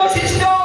Vocês estão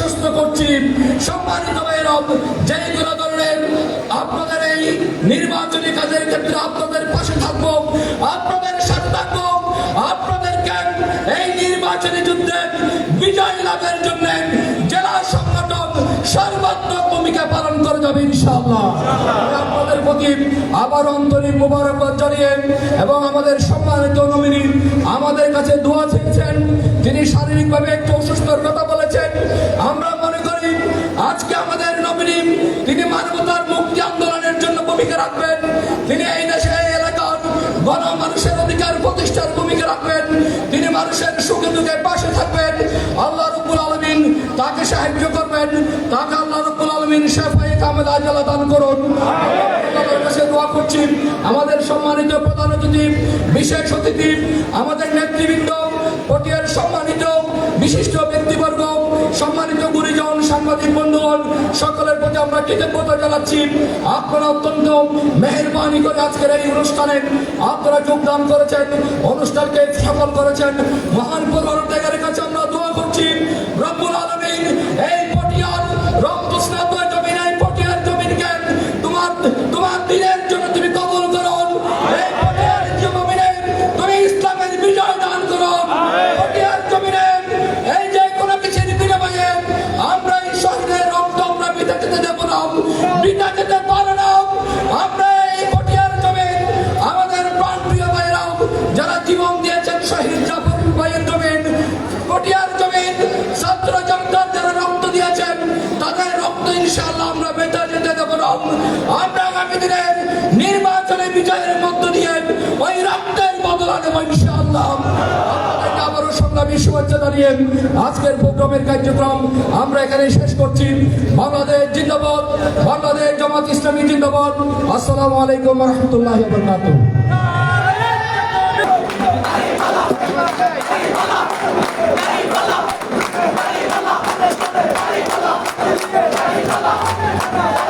আশ্বস্ত করছি। সম্মানিত ভাইরব যে কোনো ধরনের আপনাদের এই নির্বাচনী কাজের ক্ষেত্রে আপনাদের পাশে থাকব, আপনাদের সাথে থাকব, আপনাদেরকে এই নির্বাচনী যুদ্ধে বিজয় লাভের জন্য জেলা সংগঠন সর্বাত্মক ভূমিকা পালন করে যাবে ইনশাআল্লাহ। আপনাদের প্রতি আবার অন্তরিক মোবারকবাদ জানিয়ে এবং আমাদের সম্মানিত নমিনী আমাদের কাছে দোয়া চেয়েছেন তিনি শারীরিকভাবে একটু অসুস্থর কথা বলেছেন, আমরা মনে করি আজকে আমাদের নমিনী তিনি মানবতার মুক্তি আন্দোলনের জন্য ভূমিকা রাখবেন। তিনি এই দেশে এলাকার গণ মানুষের অধিকার প্রতিষ্ঠার ভূমিকা রাখবেন। তিনি মানুষের সুখে দুঃখে পাশে থাকবেন। আল্লাহ রব্বুল আলমিন তাকে সাহায্য করবেন। তাকে আল্লাহ রব্বুল আলমিন শেফাই কামেদ আজালা দান করুন। করছি। আমাদের সম্মানিত প্রধান অতিথি, বিশেষ অতিথি, আমাদের নেতৃবৃন্দ, পটিয়ার সম্মানিত বিশিষ্ট ব্যক্তিবর্গ, সম্মানিত গুরুজন, সাংবাদিক বন্ধুগণ, সকলের প্রতি আমরা কৃতজ্ঞতা জানাচ্ছি। আপনারা অত্যন্ত মেহরবানি করে আজকের এই অনুষ্ঠানে আপনারা যোগদান করেছেন, অনুষ্ঠানকে সফল করেছেন। মহান পরিবার কাছে আমরা শিবিরের নির্বাচনে বিজয়ের মধ্য দিয়ে ওই রক্তের বদল আনব ইনশাআল্লাহ আবারও সংগ্রামী শুভেচ্ছা জানিয়ে আজকের প্রোগ্রামের কার্যক্রম আমরা এখানে শেষ করছি। বাংলাদেশ জিন্দাবাদ, বাংলাদেশ জামাত ইসলামী জিন্দাবাদ। আসসালাম আলাইকুম রহমতুল্লাহ Thank you.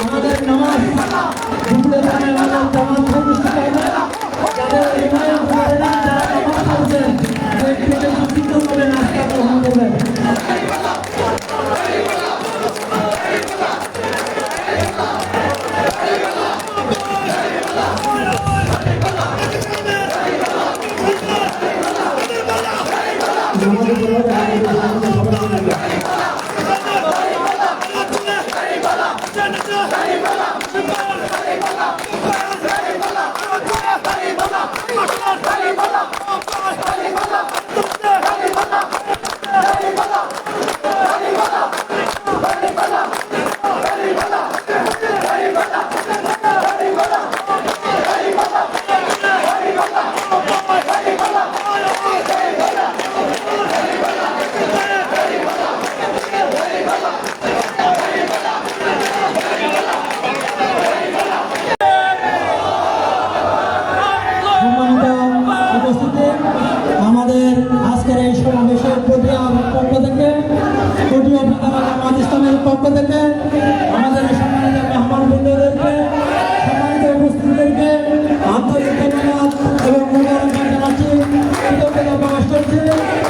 আমাদের নামাজ দুপুরে দাঁড়ানো নামাজ করছে